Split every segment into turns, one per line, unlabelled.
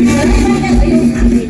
哎呦，哎呦，哎呦，哎呦，哎，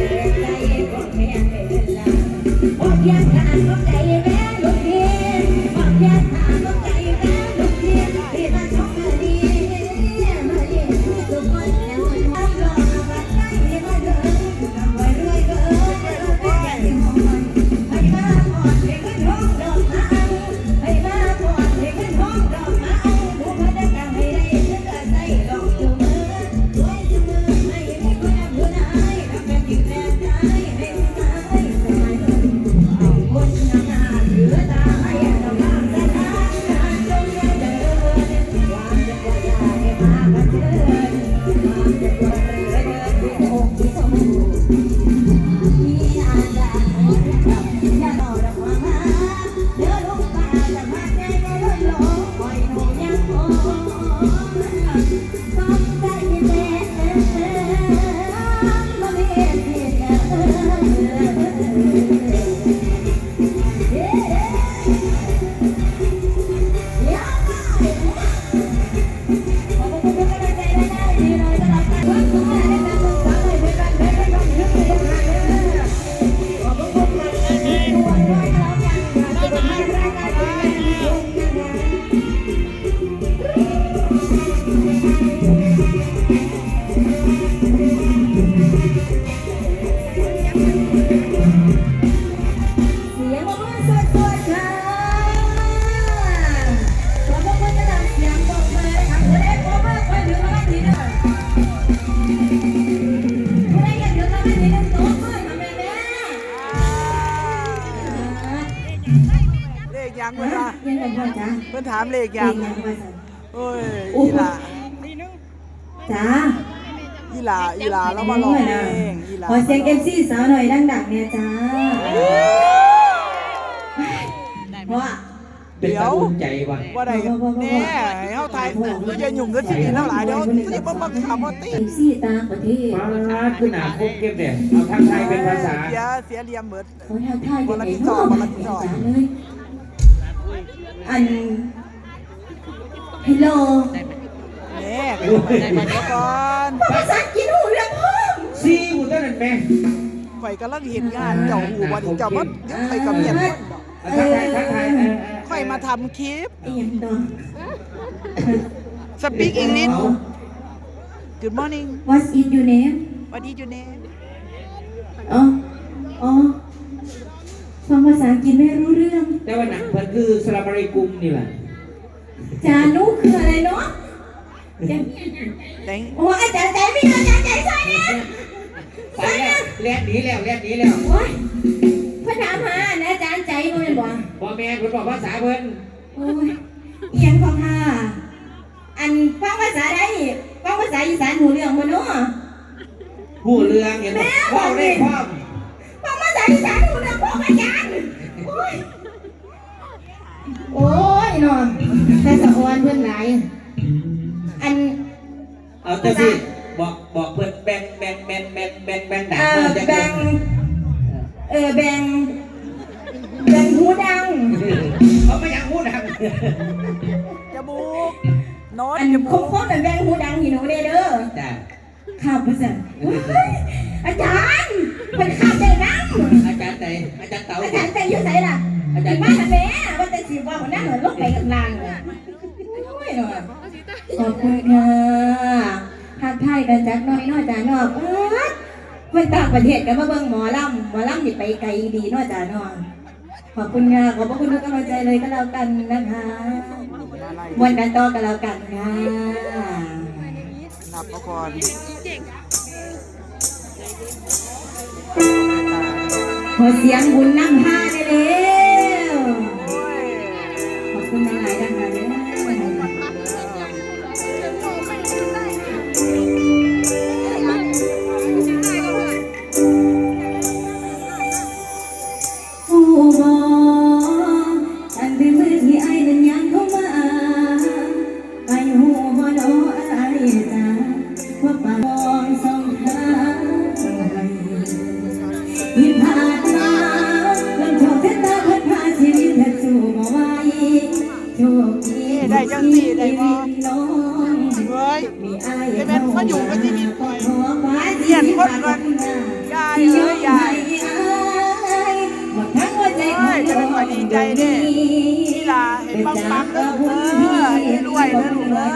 เสียงปรบมือสวดๆค่ะขอบพระคุณระดับเสียงปรบมือนะคะใดปรบมือคอยถึงรางวัลที่หนึ่งผู้ใดอยากถึงรางวัลที่หนึ่งตบมือค่ะแม่แม่
เลขยังเวลา
ยังไงพ่อจ๊ะ
เพิ่นถามเลข
ยั
ยังง
ไงพ่อจ๊ะ
โอ้ยอีหลา
จ้า
อีหลาอีหลาเรามาลองเพลงอีหลา
ขอเสียงเอฟซีสาวหน่อยดังๆเนี่ยจ้าเพราะว่า
เป็นตาอุ่นใจว่ะ
ว่าได้แน่ให้เฮาทายถูกอย่ายุ่งกับสิ่งนี้แล้วหลายเดี๋ยวสิบ่มาถามว่าติ
เอฟซีต่างประเทศ
มาขึ้นหนาพบเก็บเนี่ยเอาทางไทยเป็นภาษา
เสียเสียเหลี่ยมเบิด
เขาทักทายกันเองเนาะมาจ้าเลยอันฮัลโหล
แน่ก็ต้องไปได้มาก่อน
ภาษาอังกฤษหูเรื่องพ่อ
ซีบุตรนั่นแม่
ข่อยกำลังเฮ็ดงานเจ้าหูบ่นี่เจ้าบ่ไปกับเมียน
เอาทางไทยทางไทยเออเออ
ข่อยมาทำคลิป
เอียงต่อ
สปีกอังกฤษ Good morning
What's is your name
What is your name
อ๋ออ๋อฟังภาษาอังกฤษไม่รู้เรื่อง
แต่ว่าหนังเพิ่นคือสลาบริกุมนี่แหละ
จานุคืออะไรเนาะ จา
Thank
โอ้อาจารย์ใจไม่ได้อาจารย์ใจใช่เนี่ย
ไปแล้วแลกหนีแล้วแลกหนีแล้ว
โอ้ยเพื่อนถามหานะอาจารย์ใจบ่เป็นบ่
พ่อแม่เพิ่นบอกภาษาเพิ่น
โอ้ยเอียงของค่ะอันฟังภาษาไทยฟังภาษาอีสานหูเรื่องบ่เนาะ
ผู้เรื่องเห็นบ่พ่อได้พ่อม
ฟังภาษาอีสานหูเรื่องพวกอาจารย์โอ้ยโอ้ยเนาะแต่สะออนเพื่อนหลาย อัน
เอาแต่สิบอกบอกเพิ่นแบ่งแบ่งแบ่งแบ่งแบ่งแบ่งดัง
เออแบ่งเออแบ่งแบ่งหูดัง
เขาไม่อยากพูดัง
จมูกโน้ต
อัน
จ
ค
มู
บ
ก
คบแบ่งหูดังที่หนูเด้อเด้อ
จ้ะ
ข้าวภาษาว้าอาจารย์เป็นข้าวใจน้ำ
อาจารย์ไหนอาจารย์เต๋า
อาจารย์แต่ยุ่ใส่ล่ะอาจารย์มาทำแม่ว่าแต่สิว่าหัวหน้าหน่วยลกไปกับนางเลยโอ้ยหน่อย ขอบคุณค่ะทักทายกันจักหน้อยน้อยจ้าน้อยป๊าดไปต่างประเทศกันมาเบิ่งหมอลำหมอลำนี่ไปไกลดีน้อยจ้าน้อยขอบคุณค่ะขอบพระคุณทุกกำลังใจเลยก็แล้วกันนะคะวันกันต่อกันแล้วกันค่ะ
นับเอาก่อน
ขอเสียงบุญนั่งผ้าได้เร็ว ดีน้องเฮ้
ย
มีไอ้
จะเป็นมาอยู่กับชีวิตคอย
ขอฟ้าที่ผ่านมา
ยายเอ้ยยาย
หมดทั้งหัวใจ
เฮ้ยจะเป็นคนดีใจเด้นี่ล่ะเห็นปังปังเด้อเด้อให้รวยเด้อลูกเด้อ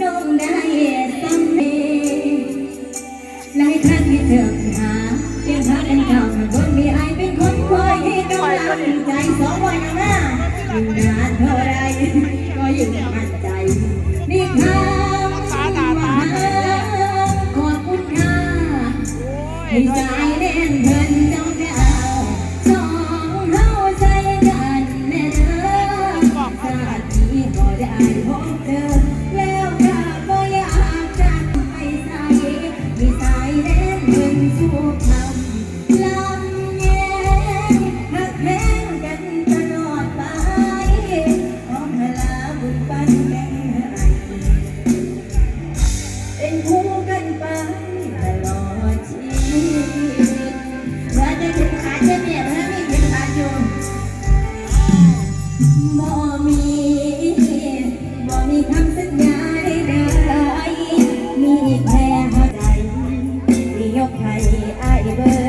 น้องได้สำเร็จหลายครั้งที่เจอหาเพียงพากันเก่าคนมีไอเป็นคนคอยให้กำลังใจสองวันนะ อยู่นานเท่าไรก็ยังมั่นใจนี่ค่ะ I'm